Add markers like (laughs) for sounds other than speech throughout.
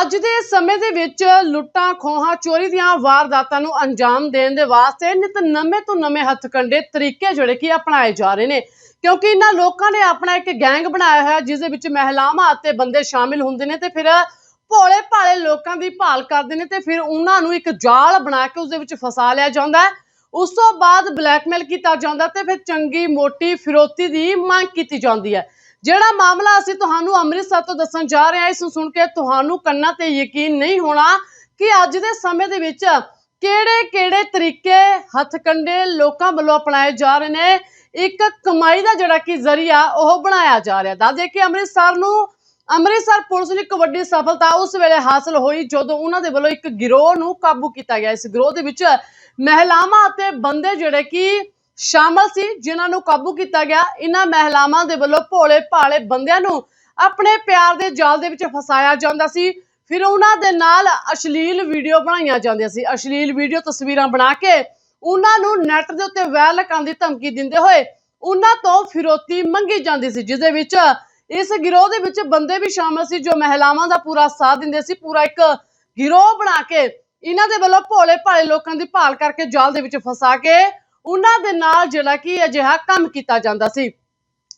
ਅੱਜ ਦੇ ਸਮੇਂ ਦੇ ਵਿੱਚ ਲੁੱਟਾਂ, ਖੋਹਾਂ, ਚੋਰੀ ਦੀਆਂ ਵਾਰਦਾਤਾਂ ਨੂੰ ਅੰਜਾਮ ਦੇਣ ਦੇ ਵਾਸਤੇ ਨਿਤ ਨਵੇਂ ਤੋਂ ਨਵੇਂ ਹੱਥਕੰਡੇ ਤਰੀਕੇ ਜਿਹੜੇ ਕਿ ਅਪਣਾਏ ਜਾ ਰਹੇ ਨੇ। ਕਿਉਂਕਿ ਇਹਨਾਂ ਲੋਕਾਂ ਨੇ ਆਪਣਾ ਇੱਕ ਗੈਂਗ ਬਣਾਇਆ ਹੋਇਆ, ਜਿਸ ਦੇ ਵਿੱਚ ਮਹਿਲਾਵਾਂ ਅਤੇ ਬੰਦੇ ਸ਼ਾਮਿਲ ਹੁੰਦੇ ਨੇ ਤੇ ਫਿਰ ਭੋਲੇ ਭਾਲੇ ਲੋਕਾਂ ਦੀ ਭਾਲ ਕਰਦੇ ਨੇ ਤੇ ਫਿਰ ਉਹਨਾਂ ਨੂੰ ਇੱਕ ਜਾਲ ਬਣਾ ਕੇ ਉਸ ਦੇ ਵਿੱਚ ਫਸਾ ਲਿਆ ਜਾਂਦਾ ਹੈ। ਉਸ ਤੋਂ ਬਾਅਦ ਬਲੈਕਮੇਲ ਕੀਤਾ ਜਾਂਦਾ ਤੇ ਫਿਰ ਚੰਗੀ, ਮੋਟੀ, ਫਿਰੋਤੀ ਦੀ ਮੰਗ ਕੀਤੀ ਜਾਂਦੀ ਹੈ। ਜਿਹੜਾ ਮਾਮਲਾ ਅਸੀਂ ਤੁਹਾਨੂੰ ਅੰਮ੍ਰਿਤਸਰ ਤੋਂ ਦੱਸਣ ਜਾ ਰਹੇ ਹਾਂ, ਇਸ ਨੂੰ ਸੁਣ ਕੇ ਤੁਹਾਨੂੰ ਕੰਨਾਂ ਤੇ ਯਕੀਨ ਨਹੀਂ ਹੋਣਾ ਕਿ ਅੱਜ ਦੇ ਸਮੇਂ ਦੇ ਵਿੱਚ ਕਿਹੜੇ-ਕਿਹੜੇ ਤਰੀਕੇ ਹੱਥਕੰਡੇ ਲੋਕਾਂ ਵੱਲੋਂ ਅਪਣਾਏ ਜਾ ਰਹੇ ਨੇ, ਇੱਕ ਕਮਾਈ ਦਾ ਜਿਹੜਾ ਕਿ ਜ਼ਰੀਆ ਉਹ ਬਣਾਇਆ ਜਾ ਰਿਹਾ। ਦੱਸ ਦੇ ਕਿ ਅੰਮ੍ਰਿਤਸਰ ਨੂੰ, ਅੰਮ੍ਰਿਤਸਰ ਪੁਲਿਸ ਨੂੰ ਇੱਕ ਵੱਡੀ ਸਫਲਤਾ ਉਸ ਵੇਲੇ ਹਾਸਲ ਹੋਈ, ਜਦੋਂ ਉਹਨਾਂ ਦੇ ਵੱਲੋਂ ਇੱਕ ਗਿਰੋਹ ਨੂੰ ਕਾਬੂ ਕੀਤਾ ਗਿਆ। ਇਸ ਗਿਰੋਹ ਦੇ ਵਿੱਚ ਮਹਿਲਾਵਾਂ ਅਤੇ ਬੰਦੇ ਜਿਹੜੇ ਕਿ ਸ਼ਾਮਲ ਸੀ, ਜਿਨ੍ਹਾਂ ਨੂੰ ਕਾਬੂ ਕੀਤਾ ਗਿਆ। ਇਹਨਾਂ ਮਹਿਲਾਵਾਂ ਦੇ ਵੱਲੋਂ ਭੋਲੇ ਭਾਲੇ ਬੰਦਿਆਂ ਨੂੰ ਆਪਣੇ ਪਿਆਰ ਦੇ ਜਾਲ ਦੇ ਵਿੱਚ ਫਸਾਇਆ ਜਾਂਦਾ ਸੀ। ਫਿਰ ਉਹਨਾਂ ਦੇ ਨਾਲ ਅਸ਼ਲੀਲ ਵੀਡੀਓ ਬਣਾਈਆਂ ਜਾਂਦੀਆਂ ਸੀ। ਅਸ਼ਲੀਲ ਵੀਡੀਓ ਤਸਵੀਰਾਂ ਬਣਾ ਕੇ ਉਹਨਾਂ ਨੂੰ ਨੈਟ ਦੇ ਉੱਤੇ ਵਾਇਰਲ ਲਗਾਉਣ ਦੀ ਧਮਕੀ ਦਿੰਦੇ ਹੋਏ ਉਹਨਾਂ ਤੋਂ ਫਿਰੋਤੀ ਮੰਗੀ ਜਾਂਦੀ ਸੀ, ਜਿਸ ਦੇ ਵਿੱਚ ਇਸ ਗਿਰੋਹ ਦੇ ਵਿੱਚ ਬੰਦੇ ਵੀ ਸ਼ਾਮਲ ਸੀ, ਜੋ ਮਹਿਲਾਵਾਂ ਦਾ ਪੂਰਾ ਸਾਥ ਦਿੰਦੇ ਸੀ। ਪੂਰਾ ਇੱਕ ਗਿਰੋਹ ਬਣਾ ਕੇ ਇਹਨਾਂ ਦੇ ਵੱਲੋਂ ਭੋਲੇ ਭਾਲੇ ਲੋਕਾਂ ਦੀ ਭਾਲ ਕਰਕੇ ਜਾਲ ਦੇ ਵਿੱਚ ਫਸਾ ਕੇ ਉਹਨਾਂ ਦੇ ਨਾਲ ਜਿਹੜਾ ਕਿ ਅਜਿਹਾ ਕੰਮ ਕੀਤਾ ਜਾਂਦਾ ਸੀ।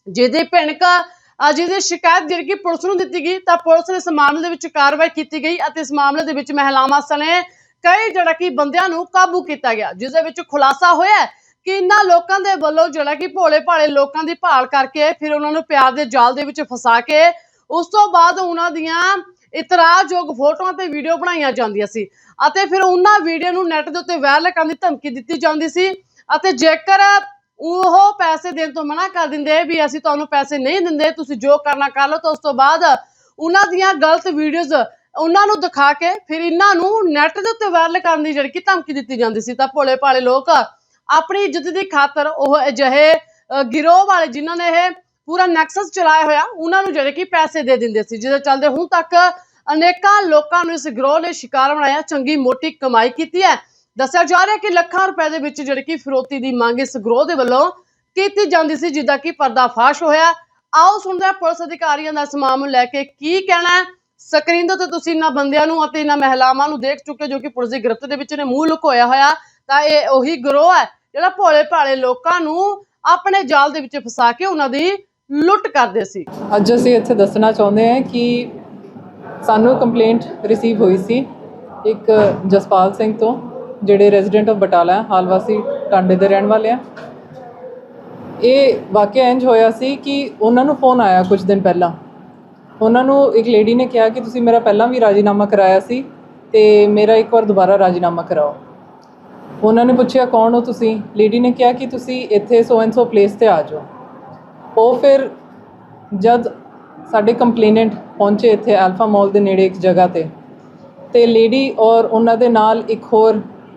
ਜਿਹਦੀ ਭਿਣਕ ਅ, ਜਿਹਦੀ ਸ਼ਿਕਾਇਤ ਜਿਹੜੀ ਕਿ ਪੁਲਿਸ ਨੂੰ ਦਿੱਤੀ ਗਈ ਤਾਂ ਪੁਲਿਸ ਨੇ ਇਸ ਮਾਮਲੇ ਦੇ ਵਿੱਚ ਕਾਰਵਾਈ ਕੀਤੀ ਗਈ ਅਤੇ ਇਸ ਮਾਮਲੇ ਦੇ ਵਿੱਚ ਮਹਿਲਾਵਾਂ ਸਣੇ ਕਈ ਜਿਹੜਾ ਕਿ ਬੰਦਿਆਂ ਨੂੰ ਕਾਬੂ ਕੀਤਾ ਗਿਆ ਜਿਸ ਦੇ ਵਿੱਚ ਖੁਲਾਸਾ ਹੋਇਆ ਕਿ ਇਹਨਾਂ ਲੋਕਾਂ ਦੇ ਵੱਲੋਂ ਜਿਹੜਾ ਕਿ ਭੋਲੇ ਭਾਲੇ ਲੋਕਾਂ ਦੀ ਭਾਲ ਕਰਕੇ ਫਿਰ ਉਹਨਾਂ ਨੂੰ ਪਿਆਰ ਦੇ ਜਾਲ ਦੇ ਵਿੱਚ ਫਸਾ ਕੇ ਉਸ ਤੋਂ ਬਾਅਦ ਉਹਨਾਂ ਦੀਆਂ ਇਤਰਾਜ਼ਯੋਗ ਫੋਟੋਆਂ ਤੇ ਵੀਡੀਓ ਬਣਾਈਆਂ ਜਾਂਦੀਆਂ ਸੀ ਅਤੇ ਫਿਰ ਉਹਨਾਂ ਵੀਡੀਓ ਨੂੰ ਨੈਟ ਦੇ ਉੱਤੇ ਵਾਇਰਲ ਕਰਨ ਦੀ ਧਮਕੀ ਦਿੱਤੀ ਜਾਂਦੀ ਸੀ। ਅਤੇ ਜੇਕਰ ਉਹ ਪੈਸੇ ਦੇਣ ਤੋਂ ਮਨਾ ਕਰ ਦਿੰਦੇ ਵੀ ਅਸੀਂ ਤੁਹਾਨੂੰ ਪੈਸੇ ਨਹੀਂ ਦਿੰਦੇ, ਤੁਸੀਂ ਜੋ ਕਰਨਾ ਕਰ ਲਓ, ਤਾਂ ਉਸ ਤੋਂ ਬਾਅਦ ਉਹਨਾਂ ਦੀਆਂ ਗਲਤ ਵੀਡੀਓਜ਼ ਉਹਨਾਂ ਨੂੰ ਦਿਖਾ ਕੇ ਫਿਰ ਇਹਨਾਂ ਨੂੰ ਨੈਟ ਦੇ ਉੱਤੇ ਵਾਇਰਲ ਕਰਨ ਦੀ ਜਿਹੜੀ ਕਿ ਧਮਕੀ ਦਿੱਤੀ ਜਾਂਦੀ ਸੀ। ਤਾਂ ਭੋਲੇ ਭਾਲੇ ਲੋਕ ਆਪਣੀ ਇੱਜ਼ਤ ਦੀ ਖਾਤਰ ਉਹ ਅਜਿਹੇ ਗਿਰੋਹ ਵਾਲੇ ਜਿਨ੍ਹਾਂ ਨੇ ਇਹ ਪੂਰਾ ਨੈਕਸਸ ਚਲਾਇਆ ਹੋਇਆ, ਉਹਨਾਂ ਨੂੰ ਜਿਹੜੇ ਕਿ ਪੈਸੇ ਦੇ ਦਿੰਦੇ ਸੀ। ਜਿਹਦੇ ਚੱਲਦੇ ਹੁਣ ਤੱਕ ਅਨੇਕਾਂ ਲੋਕਾਂ ਨੂੰ ਇਸ ਗਿਰੋਹ ਨੇ ਸ਼ਿਕਾਰ ਬਣਾਇਆ, ਚੰਗੀ ਮੋਟੀ ਕਮਾਈ ਕੀਤੀ ਹੈ। ਦੱਸਿਆ ਜਾ ਰਿਹਾ ਕਿ ਲੱਖਾਂ ਰੁਪਏ ਦੇ ਵਿੱਚ ਜਿਹੜੀ ਕਿ ਫਿਰੋਤੀ ਦੀ ਮੰਗ ਇਸ ਗਰੋਹ ਦੇ ਵੱਲੋਂ ਕੀਤੀ ਜਾਂਦੀ ਸੀ, ਜਿੱਦਾਂ ਕਿ ਪਰਦਾਫਾਸ਼ ਹੋਇਆ। ਆਓ ਸੁਣਦੇ ਹਾਂ ਪੁਲਿਸ ਅਧਿਕਾਰੀਆਂ ਦਾ ਇਸ ਮਾਮਲੇ ਲੈ ਕੇ ਕੀ ਕਹਿਣਾ ਹੈ। ਸਕਰੀਨ ਦੇ ਉੱਤੇ ਤੁਸੀਂ ਇਹਨਾਂ ਬੰਦਿਆਂ ਨੂੰ ਅਤੇ ਇਹਨਾਂ ਮਹਿਲਾਵਾਂ ਨੂੰ ਦੇਖ ਚੁੱਕੇ ਜੋ ਕਿ ਪੁਲਿਸ ਦੀ ਗ੍ਰਿਫਤ ਦੇ ਵਿੱਚ ਨੇ ਮੂੰਹ ਲੁਕੋਇਆ ਹੋਇਆ। ਤਾਂ ਇਹ ਉਹੀ ਗਰੋਹ ਹੈ, ਜਿਹੜਾ ਭੋਲੇ ਭਾਲੇ ਲੋਕਾਂ ਨੂੰ ਆਪਣੇ ਜਾਲ ਦੇ ਵਿੱਚ ਫਸਾ ਕੇ ਉਹਨਾਂ ਦੀ ਲੁੱਟ ਕਰਦੇ ਸੀ। ਅੱਜ ਅਸੀਂ ਇੱਥੇ ਦੱਸਣਾ ਚਾਹੁੰਦੇ ਹਾਂ ਕਿ ਸਾਨੂੰ ਕੰਪਲੇਂਟ ਰਿਸੀਵ ਹੋਈ ਸੀ ਇੱਕ ਜਸਪਾਲ ਸਿੰਘ ਤੋਂ। ਜਿਹੜੇ ਰੈਜ਼ੀਡੈਂਟ ਆਫ ਬਟਾਲਾ ਹਾਲ ਵਾਸੀ ਟਾਂਡੇ ਦੇ ਰਹਿਣ ਵਾਲੇ ਆ। ਇਹ ਵਾਕਿਆ ਇੰਜ ਹੋਇਆ ਸੀ ਕਿ ਉਹਨਾਂ ਨੂੰ ਫੋਨ ਆਇਆ ਕੁਝ ਦਿਨ ਪਹਿਲਾਂ। ਉਹਨਾਂ ਨੂੰ ਇੱਕ ਲੇਡੀ ਨੇ ਕਿਹਾ ਕਿ ਤੁਸੀਂ ਮੇਰਾ ਪਹਿਲਾਂ ਵੀ ਰਾਜੀਨਾਮਾ ਕਰਾਇਆ ਸੀ ਤੇ ਮੇਰਾ ਇੱਕ ਵਾਰ ਦੁਬਾਰਾ ਰਾਜੀਨਾਮਾ ਕਰਾਓ। ਉਹਨਾਂ ਨੇ ਪੁੱਛਿਆ, ਕੌਣ ਹੋ ਤੁਸੀਂ? ਲੇਡੀ ਨੇ ਕਿਹਾ ਕਿ ਤੁਸੀਂ ਇੱਥੇ ਸੋ ਐਂਡ ਸੋ ਪਲੇਸ ਤੇ ਆ ਜਾਓ। ਉਹ ਫਿਰ ਜਦ ਸਾਡੇ ਕੰਪਲੇਨੈਂਟ ਪਹੁੰਚੇ ਇੱਥੇ ਅਲਫਾ ਮਾਲ ਦੇ ਨੇੜੇ ਇੱਕ ਜਗ੍ਹਾ ਤੇ ਤੇ ਲੇਡੀ ਔਰ ਉਹਨਾਂ ਦੇ ਨਾਲ ਇੱਕ ਹੋਰ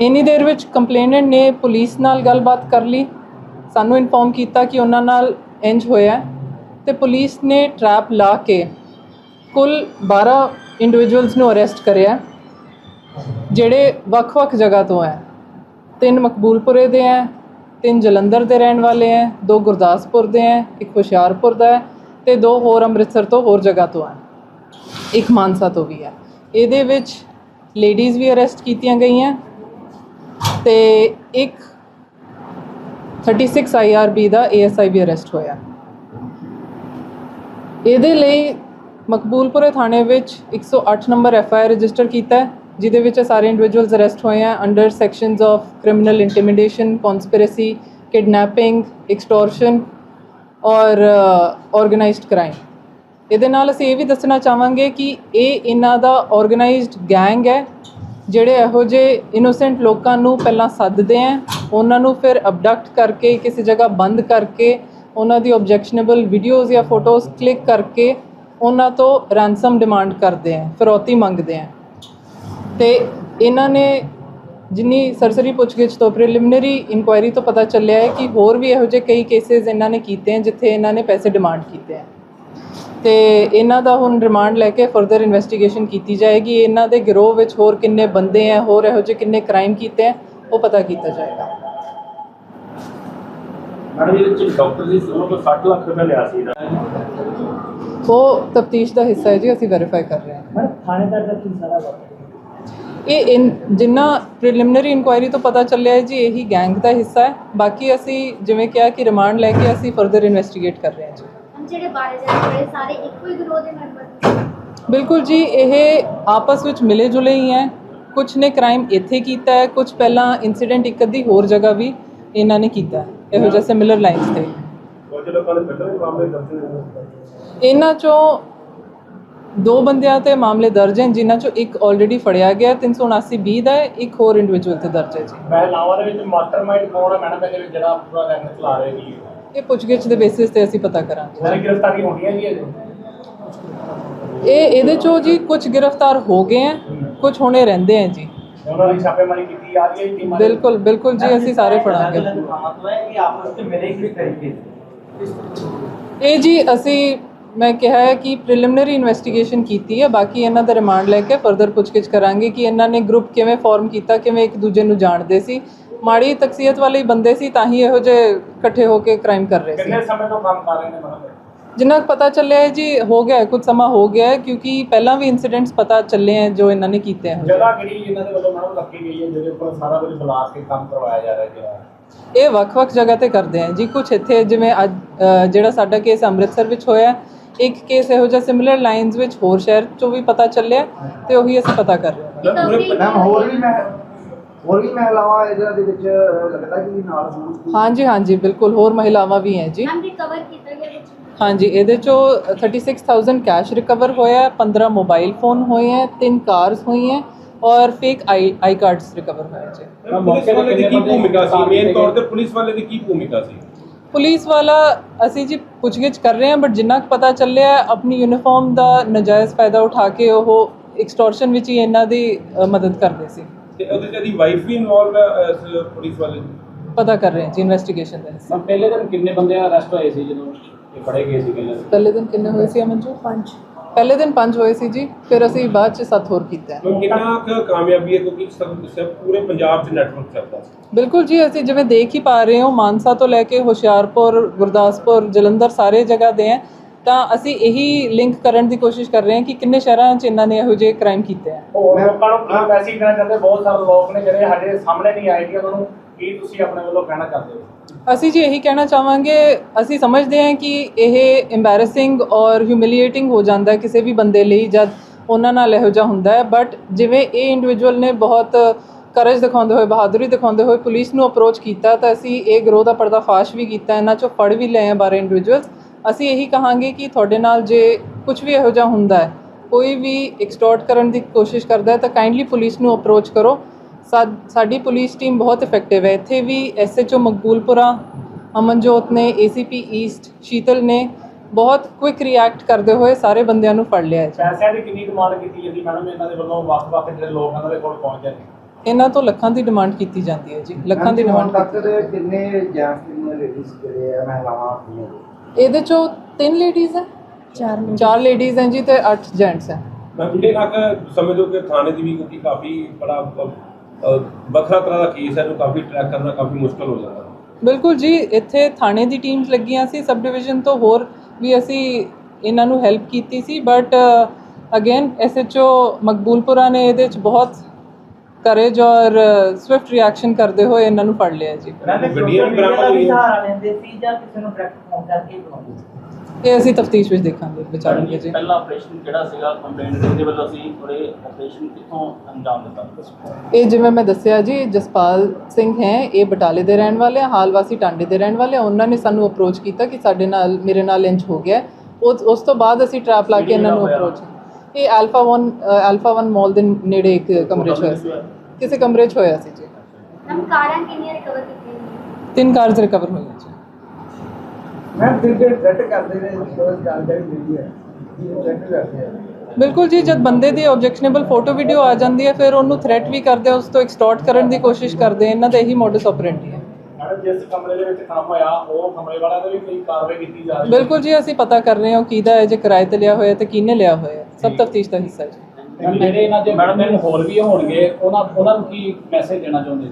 ਇੰਨੀ ਦੇਰ ਵਿੱਚ ਕੰਪਲੇਨੈਂਟ ਨੇ ਪੁਲਿਸ ਨਾਲ ਗੱਲਬਾਤ ਕਰ ਲਈ। ਸਾਨੂੰ ਇਨਫੋਰਮ ਕੀਤਾ ਕਿ ਉਹਨਾਂ ਨਾਲ ਇੰਜ ਹੋਇਆ ਤੇ ਪੁਲਿਸ ਨੇ ਟਰੈਪ ਲਾ ਕੇ ਕੁੱਲ 12 ਇੰਡੀਵਿਜੂਅਲਸ ਨੂੰ ਅਰੈਸਟ ਕਰਿਆ ਜਿਹੜੇ ਵੱਖ-ਵੱਖ ਜਗ੍ਹਾ ਤੋਂ ਹੈ। ਤਿੰਨ ਮਕਬੂਲਪੁਰੇ ਦੇ ਹੈ, ਤਿੰਨ ਜਲੰਧਰ ਦੇ ਰਹਿਣ ਵਾਲੇ ਹੈ, ਦੋ ਗੁਰਦਾਸਪੁਰ ਦੇ ਹੈ, ਇੱਕ ਹੁਸ਼ਿਆਰਪੁਰ ਦਾ ਹੈ ਤੇ ਦੋ ਹੋਰ ਅੰਮ੍ਰਿਤਸਰ ਤੋਂ ਹੋਰ ਜਗ੍ਹਾ ਤੋਂ ਹੈ। ਇੱਕ ਮਾਨਸਾ ਤੋਂ ਵੀ ਹੈ। ਇਹਦੇ ਵਿੱਚ ਲੇਡੀਜ਼ ਵੀ ਅਰੈਸਟ ਕੀਤੀਆਂ ਗਈਆਂ ਤੇ ਇੱਕ 36 ਆਈਆਰਬੀ ਦਾ ਏਐਸਆਈ ਵੀ ਅਰੈਸਟ ਹੋਇਆ। ਇਹਦੇ ਲਈ ਮਕਬੂਲਪੁਰੇ ਥਾਣੇ ਵਿੱਚ 108 ਨੰਬਰ ਐਫਆਈਆਰ ਰਜਿਸਟਰ ਕੀਤਾ ਹੈ, ਜਿਹਦੇ ਵਿੱਚ ਸਾਰੇ ਇੰਡੀਵਿਜੂਅਲਸ ਅਰੈਸਟ ਹੋਏ ਆ under sections of criminal intimidation conspiracy kidnapping extortion ਔਰ ਆਰਗੇਨਾਈਜ਼ਡ ਕ੍ਰਾਈਮ ਇਹਦੇ ਨਾਲ ਅਸੀਂ ਇਹ ਵੀ ਦੱਸਣਾ ਚਾਹਾਂਗੇ ਕਿ ਇਹ ਇਹਨਾਂ ਦਾ ਆਰਗੇਨਾਈਜ਼ਡ ਗੈਂਗ ਹੈ ਜਿਹੜੇ ਇਹੋ ਜਿਹੇ ਇਨੋਸੈਂਟ ਲੋਕਾਂ ਨੂੰ ਪਹਿਲਾਂ ਸੱਦਦੇ ਆ, ਉਹਨਾਂ ਨੂੰ ਫਿਰ ਅਬਡਕਟ ਕਰਕੇ, ਕਿਸੇ ਜਗ੍ਹਾ ਬੰਦ ਕਰਕੇ, ਉਹਨਾਂ ਦੀ ਆਬਜੈਕਸ਼ਨੇਬਲ ਵੀਡੀਓਜ਼ ਜਾਂ ਫੋਟੋਜ਼ ਕਲਿੱਕ ਕਰਕੇ ਉਹਨਾਂ ਤੋਂ ਰੈਂਸਮ ਡਿਮਾਂਡ ਕਰਦੇ ਆ, ਫਿਰੌਤੀ ਮੰਗਦੇ ਆ। ਤੇ ਇਹਨਾਂ ਨੇ ਜਿੰਨੀ ਸਰਸਰੀ ਪੁੱਛਗਿੱਛ ਤੋਂ ਪ੍ਰੀਲਿਮਿਨਰੀ ਇਨਕੁਆਇਰੀ ਤੋਂ ਪਤਾ ਚੱਲਿਆ ਹੈ ਕਿ ਹੋਰ ਵੀ ਇਹੋ ਜਿਹੇ ਕਈ ਕੇਸਿਸ ਇਹਨਾਂ ਨੇ ਕੀਤੇ ਹਨ ਜਿੱਥੇ ਇਹਨਾਂ ਨੇ ਪੈਸੇ ਡਿਮਾਂਡ ਕੀਤੇ ਹਨ ਤੇ ਇਹਨਾਂ ਦਾ ਹੁਣ ਰਿਮਾਂਡ ਲੈ ਕੇ ਫਰਦਰ ਇਨਵੈਸਟੀਗੇਸ਼ਨ ਕੀਤੀ ਜਾਏਗੀ। ਇਹਨਾਂ ਦੇ ਗਿਰੋਹ ਵਿੱਚ ਹੋਰ ਕਿੰਨੇ ਬੰਦੇ ਆ ਹੋਰ ਇਹੋ ਜਿਹੇ ਕਿੰਨੇ ਕ੍ਰਾਈਮ ਕੀਤੇ ਆ ਉਹ ਪਤਾ ਕੀਤਾ ਜਾਏਗਾ। ਮੈਡਮ ਇਹਦੇ ਵਿੱਚ ਡਾਕਟਰ ਦੀ ਉਹਨਾਂ ਤੋਂ 60 ਲੱਖ ਰੁਪਏ ਲਿਆ ਸੀ ਇਹਦਾ। ਉਹ ਤਫਤੀਸ਼ ਦਾ ਹਿੱਸਾ ਹੈ ਜੀ ਅਸੀਂ ਵੈਰੀਫਾਈ ਕਰ ਰਹੇ ਹਾਂ। ਮੈਡਮ ਥਾਣੇਦਾਰ ਦਾ ਕੀ ਸਾਰਾ ਵਾ ਇਹ ਇਨ ਜਿੰਨਾ ਪ੍ਰੀਲਿਮਿਨਰੀ ਇਨਕੁਆਇਰੀ ਤੋਂ ਪਤਾ ਚੱਲਿਆ ਹੈ ਜੀ ਇਹੀ ਗੈਂਗ ਦਾ ਹਿੱਸਾ ਹੈ। ਬਾਕੀ ਅਸੀਂ ਜਿਵੇਂ ਕਿਹਾ ਕਿ ਰਿਮਾਂਡ ਲੈ ਕੇ ਅਸੀਂ ਫਰਦਰ ਇਨਵੈਸਟੀਗੇਟ ਕਰ ਰਹੇ ਹਾਂ ਜੀ। ਜਿਹੜੇ ਬਾਰੇ ਜਾਂਦੇ ਹੋਏ ਸਾਰੇ ਇੱਕੋ ਹੀ ਗਰੋਹ ਦੇ ਮੈਂਬਰ ਬਿਲਕੁਲ ਜੀ ਇਹ ਆਪਸ ਵਿੱਚ ਮਿਲੇ ਜੁਲੇ ਹੀ ਹੈ। ਕੁਝ ਨੇ ਕ੍ਰਾਈਮ ਇੱਥੇ ਕੀਤਾ ਹੈ ਕੁਝ ਪਹਿਲਾਂ ਇਨਸੀਡੈਂਟ ਇੱਕ ਅੱਧੀ ਹੋਰ ਜਗ੍ਹਾ ਵੀ ਇਹਨਾਂ ਨੇ ਕੀਤਾ ਹੈ, ਇਹੋ ਜਿਹਾ ਸਿਮਿਲਰ ਲਾਈਨਸ ਤੇ। ਇਹਨਾਂ ਚੋਂ ਦੋ ਬੰਦਿਆਂ ਤੇ ਮਾਮਲੇ ਦਰਜ ਹਨ ਜਿਨ੍ਹਾਂ ਚੋਂ ਇੱਕ ਆਲਰੇਡੀ ਫੜਿਆ ਗਿਆ 379 ਬੀ ਦਾ ਹੈ ਇੱਕ ਹੋਰ ਇੰਡੀਵਿਜੂਅਲ ਤੇ ਦਰਜ ਹੈ ਜੀ। ਪਹਿਲਾਵਾਂ ਦੇ ਵਿੱਚ ਮਾਸਟਰਮਾਈਂਡ ਕੌਣ ਹੈ? ਮੈਡਮ ਇਹਦੇ ਵਿੱਚ ਜਿਹੜਾ ਪੂਰਾ ਰੈਂਕ ਚਲਾ ਰਿਹਾ ਜੀ ਇਹ ਪੁੱਛਗਿੱਛ ਦੇ ਬੇਸਿਸ ਤੇ ਅਸੀਂ ਪਤਾ ਕਰਾਂਗੇ। ਸਾਰੀ ਗ੍ਰਿਫਤਾਰੀ ਹੋਣੀ ਹੈ ਜੀ? ਇਹ ਇਹਦੇ ਚੋਂ ਜੀ ਕੁਝ ਗ੍ਰਿਫਤਾਰ ਹੋ ਗਏ ਹੈ ਕੁਝ ਹੋਣੇ ਰਹਿੰਦੇ ਹੈ ਜੀ। ਉਹਨਾਂ ਦੀ ਛਾਪੇਮਾਰੀ ਕੀਤੀ ਜਾ ਰਹੀ ਹੈ ਟੀਮਾਂ। ਬਿਲਕੁਲ ਬਿਲਕੁਲ ਜੀ ਅਸੀਂ ਸਾਰੇ ਫੜਾਂਗੇ। ਮਤਲਬ ਹੈ ਕਿ ਆਪਸ ਵਿੱਚ ਮਿਲੇ ਕਿਸ ਤਰੀਕੇ ਇਹ ਜੀ ਅਸੀਂ ਮੈਂ ਕਿਹਾ ਹੈ ਕਿ ਪ੍ਰੀਲਿਮਿਨਰੀ ਇਨਵੈਸਟੀਗੇਸ਼ਨ ਕੀਤੀ ਹੈ ਬਾਕੀ ਇਹਨਾਂ ਦਾ ਰਿਮਾਂਡ ਲੈ ਕੇ ਫਰਦਰ ਪੁੱਛਗਿੱਛ ਕਰਾਂਗੇ ਕਿ ਇਹਨਾਂ ਨੇ ਗਰੁੱਪ ਕਿਵੇਂ ਫਾਰਮ ਕੀਤਾ ਕਿਵੇਂ ਇੱਕ ਦੂਜੇ ਨੂੰ ਜਾਣਦੇ ਸੀ। ਮਾੜੀ ਤਕਸੀਅਤ ਵਾਲੇ ਹੀ ਬੰਦੇ ਸੀ ਤਾਂ ਹੀ ਇਹੋ ਜਿਹੇ ਇਕੱਠੇ ਹੋ ਕੇ ਕ੍ਰਾਈਮ ਕਰ ਰਹੇ ਸੀ। ਕਿੰਨੇ ਸਮੇਂ ਤੋਂ ਕੰਮ ਕਰ ਰਹੇ ਨੇ ਮੈਡਮ ਜਿੰਨਾ ਪਤਾ ਚੱਲਿਆ ਹੈ ਜੀ ਹੋ ਗਿਆ ਹੈ, ਕੁਝ ਸਮਾਂ ਹੋ ਗਿਆ ਹੈ ਕਿਉਂਕਿ ਪਹਿਲਾਂ ਵੀ ਇਨਸੀਡੈਂਟਸ ਪਤਾ ਚੱਲੇ ਹੈ ਜੋ ਇਹਨਾਂ ਨੇ ਕੀਤੇ ਹਨ ਜਗ੍ਹਾ ਕਿਹੜੀ ਇਹਨਾਂ ਦੇ ਵੱਲੋਂ ਮੈਡਮ ਰੱਖੀ ਗਈ ਹੈ ਜਿਹਦੇ ਉੱਪਰ ਸਾਰਾ ਕੁਝ ਬੁਲਾ ਕੇ ਕੰਮ ਕਰਵਾਇਆ ਜਾ ਰਿਹਾ ਜਿਹੜਾ ਇਹ ਵੱਖ-ਵੱਖ ਜਗ੍ਹਾ ਤੇ ਕਰਦੇ ਆ ਜੀ। ਕੁਝ ਇੱਥੇ ਜਿਵੇਂ ਅੱਜ ਅ, ਜਿਹੜਾ ਸਾਡਾ ਕੇਸ ਅੰਮ੍ਰਿਤਸਰ ਵਿੱਚ ਹੋਇਆ ਹੈ, ਇੱਕ ਕੇਸ ਇਹੋ ਜਿਹਾ ਸਿਮਿਲਰ ਲਾਈਨਸ ਵਿੱਚ ਹੋਰ ਸ਼ਹਿਰ ਚੋਂ ਵੀ ਪਤਾ ਚੱਲਿਆ ਤੇ ਉਹੀ ਅਸੀਂ ਪਤਾ ਕਰ ਰਹੇ ਹਾਂ। ਮੈਮ ਹੋਰ ਵੀ ਮੈਂ ਹੋਰ ਵੀ ਮਹਿਲਾਵਾਂ ਇਹਨਾਂ ਦੇ ਵਿੱਚ ਲੱਗਦਾ ਕਿ ਨਾਲ ਹੋਣ? ਹਾਂਜੀ ਹਾਂਜੀ ਬਿਲਕੁਲ ਹੋਰ ਮਹਿਲਾਵਾਂ ਵੀ ਹੈ ਜੀ। ਹਮ ਰਿਕਵਰ ਕੀਤਾ ਗਿਆ ਵਿੱਚ? ਹਾਂਜੀ ਇਹਦੇ ਚੋਂ 36000 ਕੈਸ਼ ਰਿਕਵਰ ਹੋਇਆ ਹੈ 15 ਮੋਬਾਈਲ ਫੋਨ ਹੋਏ ਹੈ ਤਿੰਨ ਕਾਰਸ ਹੋਈ ਹੈ ਔਰ fake I I cards recover ਹੋਏ ਜੀ। ਪੁਲਿਸ ਵਾਲੇ ਦੀ ਕੀ ਭੂਮਿਕਾ ਸੀ? ਮੇਨ ਤੌਰ ਤੇ ਪੁਲਿਸ ਵਾਲੇ ਦੀ ਕੀ ਭੂਮਿਕਾ ਸੀ? ਪੁਲਿਸ ਵਾਲਾ ਅਸੀਂ ਜੀ ਪੁੱਛਗਿੱਛ ਕਰ ਰਹੇ ਹਾਂ ਬਟ ਜਿੰਨਾ ਕੁ ਪਤਾ ਚੱਲਿਆ ਹੈ, ਆਪਣੀ ਯੂਨੀਫਾਰਮ ਦਾ ਨਜਾਇਜ਼ ਫਾਇਦਾ ਉਠਾ ਕੇ ਉਹ ਐਕਸਟੋਰਸ਼ਨ ਵਿੱਚ ਹੀ ਇਹਨਾਂ ਦੀ ਮਦਦ ਕਰਦੇ ਸੀ। ਤੇ ਉਹਦੇ ਚ ਇਹਦੀ ਵਾਈਫ ਵੀ ਇਨਵੋਲਵ ਹੈ ਇਸ ਪੁਲਿਸ ਵਾਲੇ ਪਤਾ ਕਰ ਰਹੇ ਹਾਂ ਜੀ ਇਨਵੈਸਟੀਗੇਸ਼ਨ ਦਾ। ਹਿੱਸਾ ਪਹਿਲੇ ਦਿਨ ਕਿੰਨੇ ਬੰਦੇ ਅਰੈਸਟ ਹੋਏ ਸੀ ਜਦੋਂ ਇਹ ਫੜੇ ਗਏ ਸੀ ਪਹਿਲੇ ਪਹਿਲੇ ਦਿਨ ਕਿੰਨੇ ਹੋਏ ਸੀ ਅਮਨਜੋਤ? ਪੰਜ। ਪਹਿਲੇ ਦਿਨ ਪੰਜ ਹੋਏ ਸੀ ਜੀ ਫਿਰ ਅਸੀਂ ਬਾਅਦ ਚ ਸੱਤ ਹੋਰ ਕੀਤਾ। ਹੈ। ਕਿੰਨਾ ਕੁ ਕਾਮਯਾਬੀ ਹੈ ਕਿਉਂਕਿ ਸਭ ਸਭ ਪੂਰੇ ਪੰਜਾਬ 'ਚ ਨੈਟਵਰਕ ਚੱਲਦਾ ਸੀ। ਬਿਲਕੁਲ ਜੀ ਅਸੀਂ ਜਿਵੇਂ ਦੇਖ ਹੀ ਪਾ ਰਹੇ ਹਾਂ ਮਾਨਸਾ ਤੋਂ ਲੈ ਕੇ ਹੁਸ਼ਿਆਰਪੁਰ ਗੁਰਦਾਸਪੁਰ ਜਲੰਧਰ ਸਾਰੇ ਜਗ੍ਹਾ ਦੇ ਹੈ। ਤਾਂ ਅਸੀਂ ਇਹੀ ਲਿੰਕ ਕਰਨ ਦੀ ਕੋਸ਼ਿਸ਼ ਕਰ ਰਹੇ ਹਾਂ ਕਿ ਕਿੰਨੇ ਸ਼ਹਿਰਾਂ 'ਚ ਇਹਨਾਂ ਨੇ ਇਹੋ ਜਿਹੇ ਕ੍ਰਾਈਮ ਕੀਤੇ ਹੈ ਹੋਰ ਲੋਕਾਂ ਨੂੰ ਮੈਸੇਜ ਦੇਣਾ ਚਾਹੁੰਦੇ ਬਹੁਤ ਸਾਰੇ ਲੋਕ ਨੇ ਜਿਹੜੇ ਹਜੇ ਸਾਹਮਣੇ ਨਹੀਂ ਆਏ ਕਿ ਉਹਨਾਂ ਨੂੰ ਕੀ ਤੁਸੀਂ ਆਪਣੇ ਵੱਲੋਂ ਕਹਿਣਾ ਚਾਹੁੰਦੇ ਹੋ? ਅਸੀਂ ਜੀ ਇਹੀ ਕਹਿਣਾ ਚਾਹਾਂਗੇ ਅਸੀਂ ਸਮਝਦੇ ਹਾਂ ਕਿ ਇਹ ਐਮਬੈਰਸਿੰਗ ਔਰ ਹਿਊਮਿਲੀਏਟਿੰਗ ਹੋ ਜਾਂਦਾ ਕਿਸੇ ਵੀ ਬੰਦੇ ਲਈ ਜਦ ਉਹਨਾਂ ਨਾਲ ਇਹੋ ਜਿਹਾ ਹੁੰਦਾ ਹੈ। ਬਟ ਜਿਵੇਂ ਇਹ ਇੰਡੀਵਿਜੂਅਲ ਨੇ ਬਹੁਤ ਕਰਜ ਦਿਖਾਉਂਦੇ ਹੋਏ ਬਹਾਦਰੀ ਦਿਖਾਉਂਦੇ ਹੋਏ ਪੁਲਿਸ ਨੂੰ ਅਪਰੋਚ ਕੀਤਾ ਤਾਂ ਅਸੀਂ ਇਹ ਗਰੋਹ ਦਾ ਪਰਦਾਫਾਸ਼ ਵੀ ਕੀਤਾ ਇਹਨਾਂ ਚੋਂ ਫੜ ਵੀ ਲਏ ਆ ਬਾਰੇ ਇੰਡੀਵਿਜੂਅਲਸ ਅਸੀਂ ਇਹੀ ਕਹਾਂਗੇ ਕਿ ਤੁਹਾਡੇ ਨਾਲ ਜੇ ਕੁਝ ਵੀ ਇਹੋ ਜਿਹਾ ਹੁੰਦਾ ਹੈ ਕੋਈ ਵੀ ਐਕਸਟੋਰਟ ਕਰਨ ਦੀ ਕੋਸ਼ਿਸ਼ ਕਰਦਾ ਹੈ ਤਾਂ ਕਾਈਂਡਲੀ ਪੁਲਿਸ ਨੂੰ ਅਪਰੋਚ ਕਰੋ। ਸਾਡੀ ਪੁਲਿਸ ਟੀਮ ਬਹੁਤ ਇਫੈਕਟਿਵ ਹੈ। ਇੱਥੇ ਵੀ ਐਸਐਚਓ ਮਕਬੂਲਪੁਰਾ ਅਮਨਜੋਤ ਨੇ ਏਸੀਪੀ ਈਸਟ ਸ਼ੀਤਲ ਨੇ ਬਹੁਤ ਕੁਇਕ ਰਿਐਕਟ ਕਰਦੇ ਹੋਏ ਸਾਰੇ ਬੰਦਿਆਂ ਨੂੰ ਫੜ ਲਿਆ। ਪੈਸਿਆਂ ਦੀ ਕਿੰਨੀ ਡਿਮਾਂਡ ਕੀਤੀ ਜਾਂਦੀ ਮੈਡਮ ਇਹਨਾਂ ਦੇ ਵੱਲੋਂ ਵੱਖ-ਵੱਖ ਜਿਹੜੇ ਲੋਕ ਇਹਨਾਂ ਦੇ ਕੋਲ ਪਹੁੰਚਦੇ ਨੇ। ਇਹਨਾਂ ਤੋਂ ਲੱਖਾਂ ਦੀ ਡਿਮਾਂਡ ਕੀਤੀ ਜਾਂਦੀ ਹੈ ਜੀ। ਲੱਖਾਂ ਦੀ ਡਿਮਾਂਡ ਕਿੰਨੇ ਜੈਂਟਸ ਕਿੰਨੇ ਲੇਡੀਜ਼ ਜਿਹੜੇ ਆ ਮਹਿਲਾਵਾਂ ਇਹਦੇ ਚੋਂ ਤਿੰਨ ਲੇਡੀਜ਼ ਹੈ? ਚਾਰ ਚਾਰ ਲੇਡੀਜ਼ हैं जी ਤੇ ਅੱਠ ਜੈਂਟਸ ਹੈ। ਮੈਂ ਕਿੰਨੇ ਤੱਕ ਸਮਝੋ ਕਿ ਥਾਣੇ ਦੀ ਵੀ ਕਿਉਂਕਿ ਕਾਫੀ ਬੜਾ ਵੱਖਰਾ ਤਰ੍ਹਾਂ ਦਾ ਕੇਸ ਹੈ ਇਹਨੂੰ ਕਾਫੀ ਟਰੈਕ ਕਰਨਾ ਕਾਫੀ ਮੁਸ਼ਕਲ ਹੋ ਜਾਂਦਾ। ਬਿਲਕੁਲ ਜੀ ਇੱਥੇ ਥਾਣੇ ਦੀ ਟੀਮਸ ਲੱਗੀਆਂ ਸੀ ਸਬ ਡਿਵੀਜ਼ਨ ਤੋਂ ਹੋਰ ਵੀ ਅਸੀਂ ਇਹਨਾਂ ਨੂੰ ਹੈਲਪ ਕੀਤੀ ਸੀ ਬਟ ਅਗੇਨ ਐਸਐਚਓ ਮਕਬੂਲਪੁਰਾ ਨੇ ਇਹਦੇ ਚ ਬਹੁਤ ਕਰੇਜ ਔਰ ਸਵਿਫਟ ਰਿਐਕਸ਼ਨ ਕਰਦੇ ਹੋਏ ਇਹਨਾਂ ਨੂੰ ਫੜ ਲਿਆ ਜੀ। ਗੱਡੀਆਂ ਵੀ ਬਰਾਮਦ ਹੋਈਆਂ ਸਹਾਰਾ ਲੈਂਦੇ ਸੀ ਜਾਂ ਕਿਸੇ ਨੂੰ ਡਾਇਰੈਕਟ ਫੋਨ ਕਰਕੇ ਬੁਲਾਉਂਦੇ ਸੀ। ਇਹ ਅਸੀਂ ਤਫਤੀਸ਼ ਵਿੱਚ ਦੇਖਾਂਗੇ ਵਿਚਾਰਾਂਗੇ ਜੀ। ਪਹਿਲਾ ਆਪਰੇਸ਼ਨ ਕਿਹੜਾ ਸੀਗਾ? ਕੰਪਲੇਂਟ ਦੇ ਵੱਲੋਂ ਅਸੀਂ ਥੋੜੇ ਆਪਰੇਸ਼ਨ ਕਿੱਥੋਂ ਅੰਜਾਮ ਦਿੱਤਾ? ਇਹ ਜਿਵੇਂ ਮੈਂ ਦੱਸਿਆ ਜੀ ਜਸਪਾਲ ਸਿੰਘ ਹੈ ਇਹ ਬਟਾਲੇ ਦੇ ਰਹਿਣ ਵਾਲੇ ਆ ਹਾਲ ਵਾਸੀ ਟਾਂਡੇ ਦੇ ਰਹਿਣ ਵਾਲੇ ਆ। ਉਹਨਾਂ ਨੇ ਸਾਨੂੰ ਅਪਰੋਚ ਕੀਤਾ ਕਿ ਸਾਡੇ ਨਾਲ ਮੇਰੇ ਨਾਲ ਇੰਜ ਹੋ ਗਿਆ। ਉਸ ਤੋਂ ਬਾਅਦ ਅਸੀਂ ਟਰੈਪ ਲਾ ਕੇ ਇਹਨਾਂ ਨੂੰ ਅਪਰੋਚ ਇਹ ਆਲਫਾ 1 ਆਲਫਾ 1 ਮਾਲ ਦੇ ਨੇੜੇ ਇੱਕ ਕਮਰੇ 'ਚ ਹੋਇਆ ਸੀ। ਕਿਸੇ ਕਮਰੇ 'ਚ ਹੋਇਆ ਸੀ ਜੀ। ਮੈਮ ਕਾਰਾਂ ਕਿੰਨੀਆਂ ਰਿਕਵਰ ਕੀਤੀਆਂ? ਤਿੰਨ ਕਾਰਸ ਰਿਕਵਰ ਹੋਈਆਂ ਜੀ। ਮੈਂ ਫਿਰ ਜੇ ਥ੍ਰੈਟ ਕਰਦੇ ਨੇ ਉਸ ਜਾਣਕਾਰੀ ਮਿਲੀ ਹੈ। ਕਿ ਥ੍ਰੈਟ ਕਰਦੇ ਆ? ਬਿਲਕੁਲ ਜੀ ਜਦ ਬੰਦੇ ਦੀ ਆਬਜੈਕਸ਼ਨੇਬਲ ਫੋਟੋ ਵੀਡੀਓ ਆ ਜਾਂਦੀ ਹੈ ਫਿਰ ਉਹਨੂੰ ਥ੍ਰੈਟ ਵੀ ਕਰਦੇ ਆ ਉਸ ਤੋਂ ਐਕਸਟੋਰਟ ਕਰਨ ਦੀ ਕੋਸ਼ਿਸ਼ ਕਰਦੇ ਇਹਨਾਂ ਦਾ ਇਹੀ ਮੋਡਸ ਆਪਰੈਂਡੀ ਹੈ। ਮੈਡਮ ਜਿਸ ਕਮਰੇ ਦੇ ਵਿੱਚ ਕੰਮ ਹੋਇਆ ਉਹ ਕਮਰੇ ਵਾਲਿਆਂ ਤੇ ਵੀ ਕੋਈ ਕਾਰਵਾਈ ਕੀਤੀ ਜਾ ਰਹੀ ਹੈ? ਬਿਲਕੁਲ ਜੀ ਅਸੀਂ ਪਤਾ ਕਰ ਰਹੇ ਹਾਂ ਉਹ ਕਿਹਦਾ ਹੈ ਜੇ ਕਿਰਾਏ ਤੇ ਲਿਆ ਹੋਇਆ ਤੇ ਕਿਹਨੇ ਲਿਆ ਹੋਇਆ। ਸਭ ਤਫਤੀਸ਼ ਦਾ ਹਿੱਸਾ ਹੈ ਜੀ। ਜਿਹੜੇ ਇਹਨਾਂ ਦੇ ਮੈਡਮ ਦੇ ਹੋਰ ਵੀ ਹੋਣਗੇ ਉਹਨਾਂ ਉਹਨਾਂ ਨੂੰ ਕੀ ਮੈਸੇਜ ਦੇਣਾ ਚਾਹੁੰਦੇ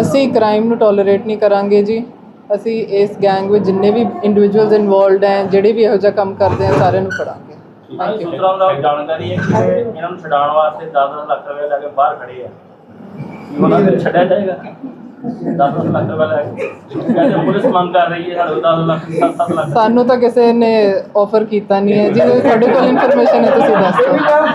ਅਸੀਂ ਕ੍ਰਾਈਮ ਨੂੰ ਟੋਲਰੇਟ ਨਹੀਂ ਕਰਾਂਗੇ ਜੀ। ਅਸੀਂ ਇਸ ਗੈਂਗ ਵਿੱਚ ਜਿੰਨੇ ਵੀ ਇੰਡੀਵਿਜੂਅਲਸ ਇਨਵੋਲਡ ਹੈ ਜਿਹੜੇ ਵੀ ਇਹੋ ਜਿਹਾ ਕੰਮ ਕਰਦੇ ਆ ਸਾਰਿਆਂ ਨੂੰ ਫੜਾਂਗੇ। ਸੂਤਰਾਂ ਦਾ ਜਾਣਕਾਰੀ ਹੈ ਕਿ ਇਹ ਇਹਨਾਂ ਨੂੰ ਛਡਾਉਣ ਵਾਸਤੇ 10 ਲੱਖ ਰੁਪਏ ਲੈ ਕੇ ਬਾਹਰ ਖੜੇ ਆ? ਉਹਨਾਂ ਨੂੰ ਛੱਡਿਆ ਜਾਏਗਾ? 10 ਲੱਖ ਰੁਪਏ ਲੈ ਕੇ। ਕਹਿੰਦੇ (laughs) ਪੁਲਿਸ ਮੰਗ ਕਰ ਰਹੀ ਹੈ ਸਾਡੇ ਕੋਲ 10 ਲੱਖ 7 ਲੱਖ। ਸਾਨੂੰ ਤਾਂ ਕਿਸੇ ਨੇ ਆਫਰ ਕੀਤਾ ਨਹੀਂ ਹੈ। ਜੀ ਤੁਹਾਡੇ ਕੋਲ ਇਨਫੋਰਮੇਸ਼ਨ ਹੈ ਤੁਸੀਂ ਦੱਸ ਦਿਓ।